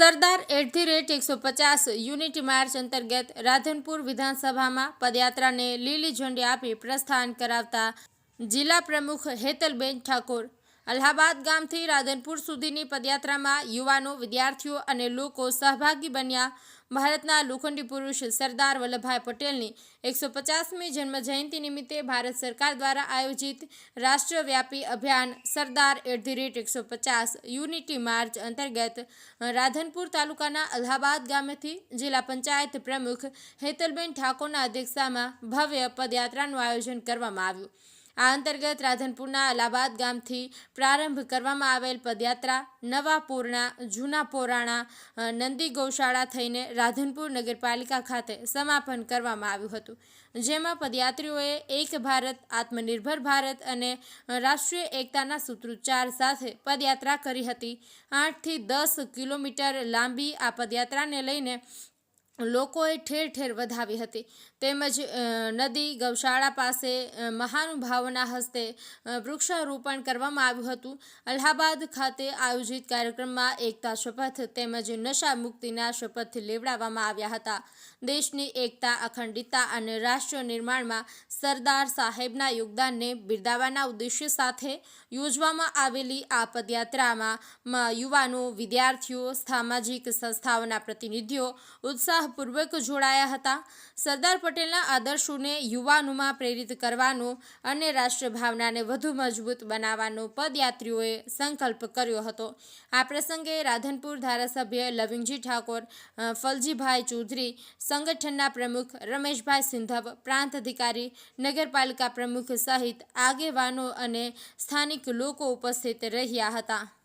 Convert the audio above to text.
Sardar at the rate એકસો પચાસ unity March અંતર્ગત રાધનપુર વિધાનસભામાં પદયાત્રાને લીલી ઝંડી આપી પ્રસ્થાન કરાવતા જિલ્લા પ્રમુખ હેતલબેન ઠાકોર અલ્હાબાદ ગામથી રાધનપુર સુધીની પદયાત્રામાં યુવાનો, વિદ્યાર્થીઓ અને લોકો સહભાગી બન્યા. ભારતના લોખંડી પુરુષ સરદાર વલ્લભભાઈ પટેલની એકસો પચાસમી જન્મ જયંતિ નિમિત્તે ભારત સરકાર દ્વારા આયોજિત રાષ્ટ્રવ્યાપી અભિયાન સરદાર એટ ધી રેટ એકસો પચાસ યુનિટી માર્ચ અંતર્ગત રાધનપુર તાલુકાના અલ્હાબાદ ગામેથી જિલ્લા પંચાયત પ્રમુખ હેતલબેન ઠાકોરના અધ્યક્ષતામાં ભવ્ય પદયાત્રાનું આયોજન કરવામાં આવ્યું. આ અંતર્ગત રાધનપુરના અલ્હાબાદ ગામથી પ્રારંભ કરવામાં આવેલ પદયાત્રા નવા પૂર્ણા, જૂના પોરાણા નંદી ગૌશાળા થઈને રાધનપુર નગરપાલિકા ખાતે સમાપન કરવામાં આવ્યું હતું. જેમાં પદયાત્રીઓએ એક ભારત, આત્મનિર્ભર ભારત અને રાષ્ટ્રીય એકતાના સૂત્રોચ્ચાર સાથે પદયાત્રા કરી હતી. આઠથી દસ કિલોમીટર લાંબી આ પદયાત્રાને લઈને લોકોએ ઠેર ઠેર વધાવી હતી. તેમજ નદી, ગૌશાળા પાસે મહાનુભાવોના હસ્તે વૃક્ષારોપણ કરવામાં આવ્યું હતું. અલ્હાબાદ ખાતે આયોજિત કાર્યક્રમમાં એકતા શપથ તેમજ નશા મુક્તિના શપથ લેવડાવવામાં આવ્યા હતા. દેશની એકતા, અખંડિતતા અને રાષ્ટ્ર નિર્માણમાં સરદાર સાહેબના યોગદાનને બિરદાવવાના ઉદ્દેશ્ય સાથે યોજવામાં આવેલી આ પદયાત્રામાં યુવાનો, વિદ્યાર્થીઓ, સામાજિક સંસ્થાઓના પ્રતિનિધિઓ ઉત્સાહપૂર્વક જોડાયા હતા. સરદાર પટેલના આદર્શોને યુવાનોમાં પ્રેરિત કરવાનો અને રાષ્ટ્રભાવનાને વધુ મજબૂત બનાવવાનો પદયાત્રીઓએ સંકલ્પ કર્યો હતો. આ પ્રસંગે રાધનપુર ધારાસભ્ય લવિંગજી ઠાકોર ફલજીભાઈ ચૌધરી, સંગઠનના પ્રમુખ રમેશભાઈ સિંધવ, પ્રાંત અધિકારી, નગરપાલિકા પ્રમુખ સહિત આગેવાનો અને સ્થાનિક લોકો ઉપસ્થિત રહ્યા હતા.